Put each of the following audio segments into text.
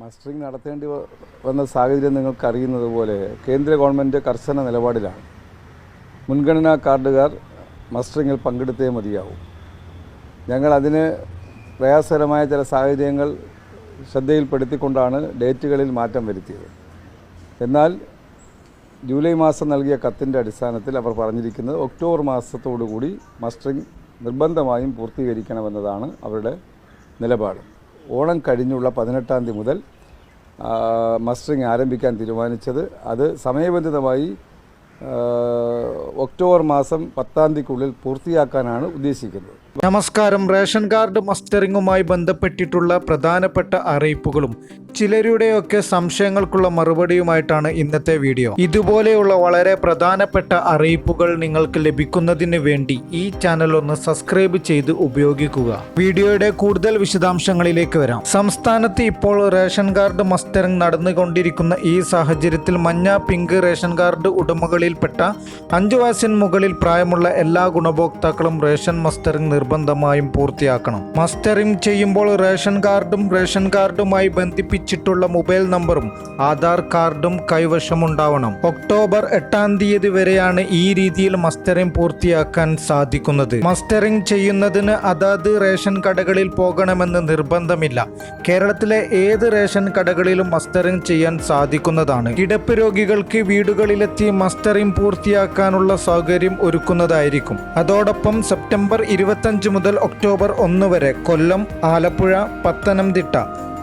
Mustering നടത്തേണ്ടി വന്ന സാഹചര്യം നിങ്ങൾക്കറിയുന്നത് പോലെ കേന്ദ്ര ഗവൺമെന്റ് കർശന നിലപാടിലാണ്. മുൻഗണനാ കാർഡുകാർ മസ്റ്ററിങ്ങിൽ പങ്കെടുത്തേ മതിയാവും. ഞങ്ങൾ അതിന് പ്രയാസകരമായ ചില സാഹചര്യങ്ങൾ ശ്രദ്ധയിൽപ്പെടുത്തിക്കൊണ്ടാണ് ഡേറ്റുകളിൽ മാറ്റം വരുത്തിയത്. എന്നാൽ ജൂലൈ മാസം നൽകിയ കത്തിന്റെ അടിസ്ഥാനത്തിൽ അവർ പറഞ്ഞിരിക്കുന്നത് ഒക്ടോബർ മാസത്തോടു കൂടി നിർബന്ധമായും പൂർത്തീകരിക്കണമെന്നതാണ് അവരുടെ നിലപാട്. ഓണം കഴിഞ്ഞുള്ള പതിനെട്ടാം തീയതി മുതൽ മസ്റ്ററിങ് ആരംഭിക്കാൻ തീരുമാനിച്ചത്. അത് സമയബന്ധിതമായി ഒക്ടോബർ മാസം പത്താം തീയതിക്കുള്ളിൽ പൂർത്തിയാക്കാനാണ് ഉദ്ദേശിക്കുന്നത്. നമസ്കാരം. റേഷൻ കാർഡ് മസ്റ്ററിങ്ങുമായി ബന്ധപ്പെട്ടിട്ടുള്ള പ്രധാനപ്പെട്ട അറിയിപ്പുകളും ചിലരുടെയൊക്കെ സംശയങ്ങൾക്കുള്ള മറുപടിയുമായിട്ടാണ് ഇന്നത്തെ വീഡിയോ. ഇതുപോലെയുള്ള വളരെ പ്രധാനപ്പെട്ട അറിയിപ്പുകൾ നിങ്ങൾക്ക് ലഭിക്കുന്നതിന് വേണ്ടി ഈ ചാനൽ ഒന്ന് സബ്സ്ക്രൈബ് ചെയ്ത് ഉപയോഗിക്കുക. വീഡിയോയുടെ കൂടുതൽ വിശദാംശങ്ങളിലേക്ക് വരാം. സംസ്ഥാനത്ത് ഇപ്പോൾ റേഷൻ കാർഡ് മസ്റ്ററിംഗ് നടന്നുകൊണ്ടിരിക്കുന്ന ഈ സാഹചര്യത്തിൽ മഞ്ഞ പിങ്ക് റേഷൻ കാർഡ് ഉടമകളിൽപ്പെട്ട അഞ്ചു വയസ്സിന് മുകളിൽ പ്രായമുള്ള എല്ലാ ഗുണഭോക്താക്കളും റേഷൻ മസ്റ്ററിംഗ് നിർബന്ധമായും പൂർത്തിയാക്കണം. മസ്റ്ററിംഗ് ചെയ്യുമ്പോൾ റേഷൻ കാർഡും റേഷൻ കാർഡുമായി ബന്ധിപ്പിച്ചിട്ടുള്ള മൊബൈൽ നമ്പറും ആധാർ കാർഡും കൈവശമുണ്ടാവണം. ഒക്ടോബർ എട്ടാം തീയതി വരെയാണ് ഈ രീതിയിൽ മസ്റ്ററിംഗ് പൂർത്തിയാക്കാൻ സാധിക്കുന്നത്. മസ്റ്ററിംഗ് ചെയ്യുന്നതിന് അതാത് റേഷൻ കടകളിൽ പോകണമെന്ന് നിർബന്ധമില്ല. കേരളത്തിലെ ഏത് റേഷൻ കടകളിലും മസ്റ്ററിംഗ് ചെയ്യാൻ സാധിക്കുന്നതാണ്. കിടപ്പ് രോഗികൾക്ക് വീടുകളിലെത്തി മസ്റ്ററിംഗ് പൂർത്തിയാക്കാനുള്ള സൗകര്യം ഒരുക്കുന്നതായിരിക്കും. അതോടൊപ്പം സെപ്റ്റംബർ ഇരുപത്തഞ്ച് മുതൽ ഒക്ടോബർ ഒന്ന് വരെ കൊല്ലം ആലപ്പുഴ പത്തനംതിട്ട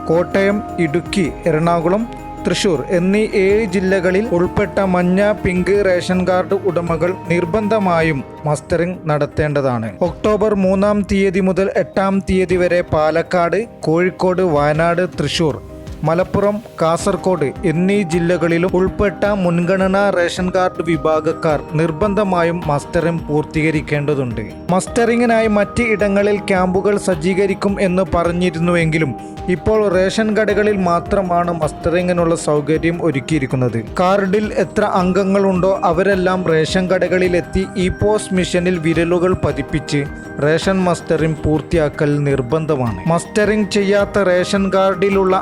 കോട്ടയം ഇടുക്കി എറണാകുളം തൃശൂർ എന്നീ ഏഴ് ജില്ലകളിൽ ഉൾപ്പെട്ട മഞ്ഞ പിങ്ക് റേഷൻ കാർഡ് ഉടമകൾ നിർബന്ധമായും മസ്റ്ററിംഗ് നടത്തേണ്ടതാണ്. ഒക്ടോബർ മൂന്നാം തീയതി മുതൽ എട്ടാം തീയതി വരെ പാലക്കാട് കോഴിക്കോട് വയനാട് തൃശൂർ മലപ്പുറം കാസർകോട് എന്നീ ജില്ലകളിലും ഉൾപ്പെട്ട മുൻഗണനാ റേഷൻ കാർഡ് വിഭാഗക്കാർ നിർബന്ധമായും മസ്റ്ററിംഗ് പൂർത്തീകരിക്കേണ്ടതുണ്ട്. മസ്റ്ററിങ്ങിനായി മറ്റ് ഇടങ്ങളിൽ ക്യാമ്പുകൾ സജ്ജീകരിക്കും എന്ന് പറഞ്ഞിരുന്നുവെങ്കിലും ഇപ്പോൾ റേഷൻ കടകളിൽ മാത്രമാണ് മസ്റ്ററിങ്ങിനുള്ള സൗകര്യം ഒരുക്കിയിരിക്കുന്നത്. കാർഡിൽ എത്ര അംഗങ്ങളുണ്ടോ അവരെല്ലാം റേഷൻ കടകളിലെത്തി ഇ പോസ്റ്റ് മിഷനിൽ വിരലുകൾ പതിപ്പിച്ച് റേഷൻ മസ്റ്ററിംഗ് പൂർത്തിയാക്കൽ നിർബന്ധമാണ്. മസ്റ്ററിംഗ് ചെയ്യാത്ത റേഷൻ കാർഡിലുള്ള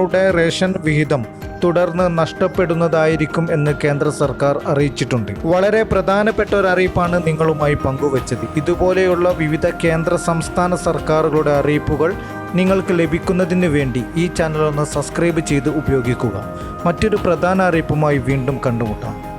അംഗങ്ങളുടെ റേഷൻ വിഹിതം തുടർന്ന് നഷ്ടപ്പെടുന്നതായിരിക്കും എന്ന് കേന്ദ്ര സർക്കാർ അറിയിച്ചിട്ടുണ്ട്. വളരെ പ്രധാനപ്പെട്ട ഒരു അറിയിപ്പാണ് നിങ്ങളുമായി പങ്കുവച്ചത്. ഇതുപോലെയുള്ള വിവിധ കേന്ദ്ര സംസ്ഥാന സർക്കാരുകളുടെ അറിയിപ്പുകൾ നിങ്ങൾക്ക് ലഭിക്കുന്നതിന് വേണ്ടി ഈ ചാനൽ ഒന്ന് സബ്സ്ക്രൈബ് ചെയ്ത് ഉപയോഗിക്കുക. മറ്റൊരു പ്രധാന അറിയിപ്പുമായി വീണ്ടും കണ്ടുമുട്ടാം.